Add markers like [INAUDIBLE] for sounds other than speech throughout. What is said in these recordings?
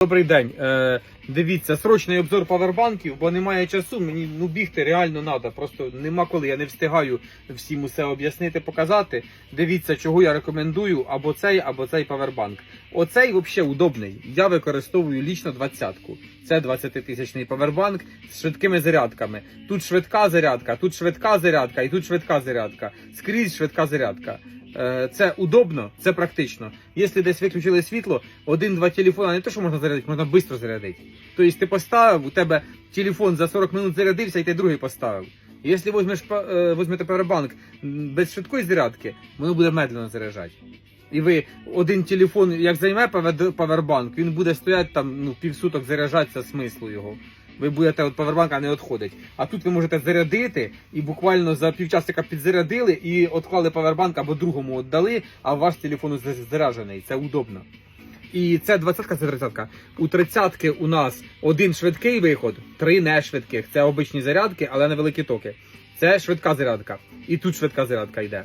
Добрий день. Е, дивіться, срочний обзор павербанків, бо немає часу. Мені ну бігти реально треба. Просто нема коли. Я не встигаю всім усе об'яснити, показати. Дивіться, чого я рекомендую або цей, або цей павербанк. Оцей взагалі удобний. Я використовую лічно двадцятку. Це 20-тисячний павербанк з швидкими зарядками. Тут швидка зарядка, тут швидка зарядка і тут швидка зарядка. Скрізь швидка зарядка. Е, Це удобно, це практично. Якщо десь виключили світло, один-два телефона не то, що можна зарядити, можна швидко зарядити. Тобто ти поставив, у тебе телефон за 40 минут зарядився, і ти другий поставив. Якщо візьмеш е, візьмете павербанк без швидкої зарядки, воно буде медленно заряджати. І ви один телефон, як займе павербанк, він буде стояти там ну, півсуток заряджатися смислу його. Ви будете від павербанка не відходить. А тут ви можете зарядити і буквально за півчасика підзарядили і відклали павербанк або другому віддали, а ваш телефон заряджений. Це удобно. І це 20-ка, це 30-ка. У 30-ки у нас один швидкий виход, три не швидких. Це обичні зарядки, але невеликі токи. Це швидка зарядка. І тут швидка зарядка йде.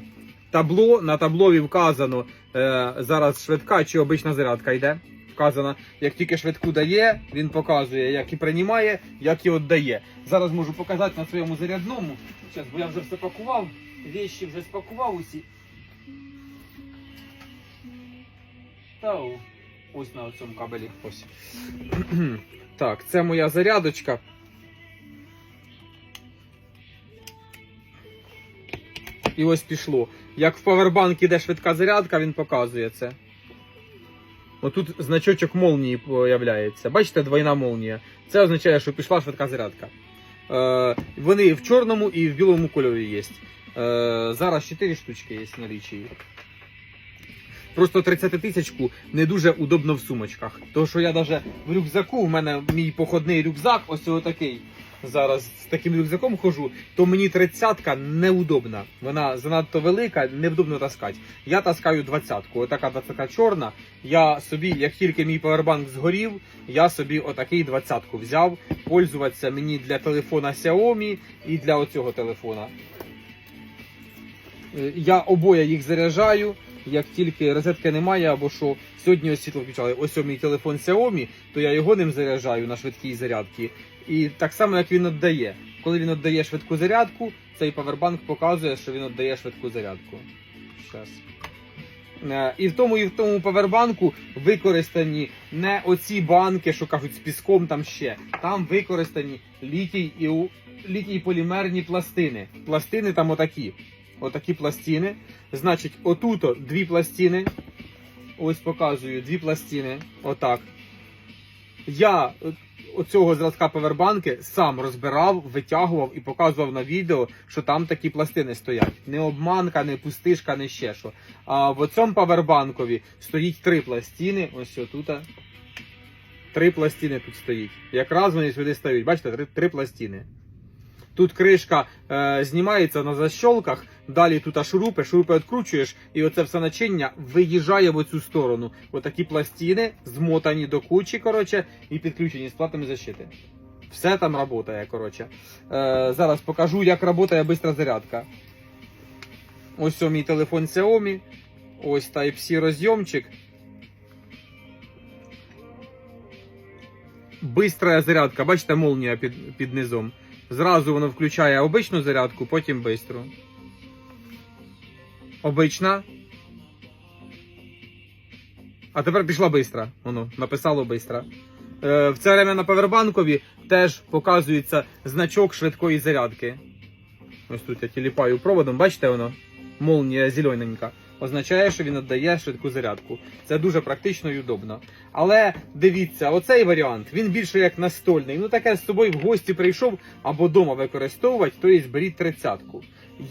Табло на таблові вказано е, зараз швидка чи обична зарядка йде. Вказано, як тільки швидку дає, він показує, як і приймає, як і віддає. Зараз можу показати на своєму зарядному. Зараз, бо я вже все пакував, вещі вже спакував усі. Та ось на цьому кабелі. Ось. [CLEARS THROAT] так, це моя зарядочка. І ось пішло. Як в павербанк іде швидка зарядка, він показує це. Отут значочок молнії появляється. Бачите, двойна молнія. Це означає, що пішла швидка зарядка. Е, вони в чорному і в білому кольорі є. Е, зараз 4 штучки є в налічі. Просто 30 тисячку не дуже удобно в сумочках. Тому що я навіть в рюкзаку, в мене мій походний рюкзак, ось такий. Зараз з таким рюкзаком хожу, то мені тридцятка неудобна. Вона занадто велика, невдобно таскати. Я таскаю двадцятку. Отака двадцятка чорна. Я собі, як тільки мій павербанк згорів, я собі отакий двадцятку взяв. Пользуватися мені для телефона Xiaomi і для оцього телефона. Е, Я обоє їх заряджаю. Як тільки розетки немає, або що сьогодні ось включали, ось мій телефон Xiaomi, то я його ним заряджаю на швидкій зарядці. І так само, як він віддає. Коли він віддає швидку зарядку, цей павербанк показує, що він віддає швидку зарядку. Щас. Е, І в тому, і в тому павербанку використані не оці банки, що кажуть, з піском там ще. Там використані літій і літій полімерні пластини. Пластини там отакі. Отакі пластини. Значить, отуто дві пластини. Ось показую дві пластини. Отак. Я е, оцього зразка павербанки сам розбирав, витягував і показував на відео, що там такі пластини стоять. Не обманка, не пустишка, не ще що. А в цьому павербанкові стоїть три пластини. Ось отут. Три пластини тут стоїть. Якраз вони сюди стають. Бачите, три, три пластини. Тут кришка е, знімається на защолках, далі тут шурупи, шурупи відкручуєш, і оце все начиння виїжджає в оцю сторону. Отакі пластини змотані до кучі, коротше, і підключені з платами защити. Все там працює, коротше. Е, зараз покажу, як працює швидка зарядка. Ось мій телефон Xiaomi. Ось Type-C розйомчик. Бистрая зарядка, бачите, молнія під, під низом. Зразу воно включає обичну зарядку, потім бистру. Обична. А тепер пішла бистра. Воно написало бистра. Е, в це время на павербанкові теж показується значок швидкої зарядки. Ось тут я тіліпаю проводом, бачите воно? Молнія зелененька. Означає, що він віддає швидку зарядку. Це дуже практично і удобно. Але дивіться, оцей варіант він більше як настольний. Ну таке з собою в гості прийшов або вдома використовувати, то є беріть тридцятку.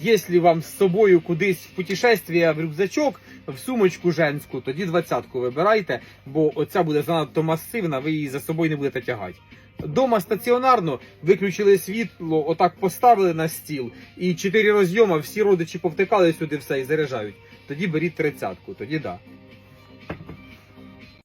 Якщо вам з собою кудись в путешествие в рюкзачок, в сумочку женську, тоді двадцятку вибирайте, бо оця буде занадто масивна, ви її за собою не будете тягати. Дома стаціонарно виключили світло, отак поставили на стіл, і чотири розйома, всі родичі повтикали сюди все і заряджають. Тоді беріть тридцятку, тоді да.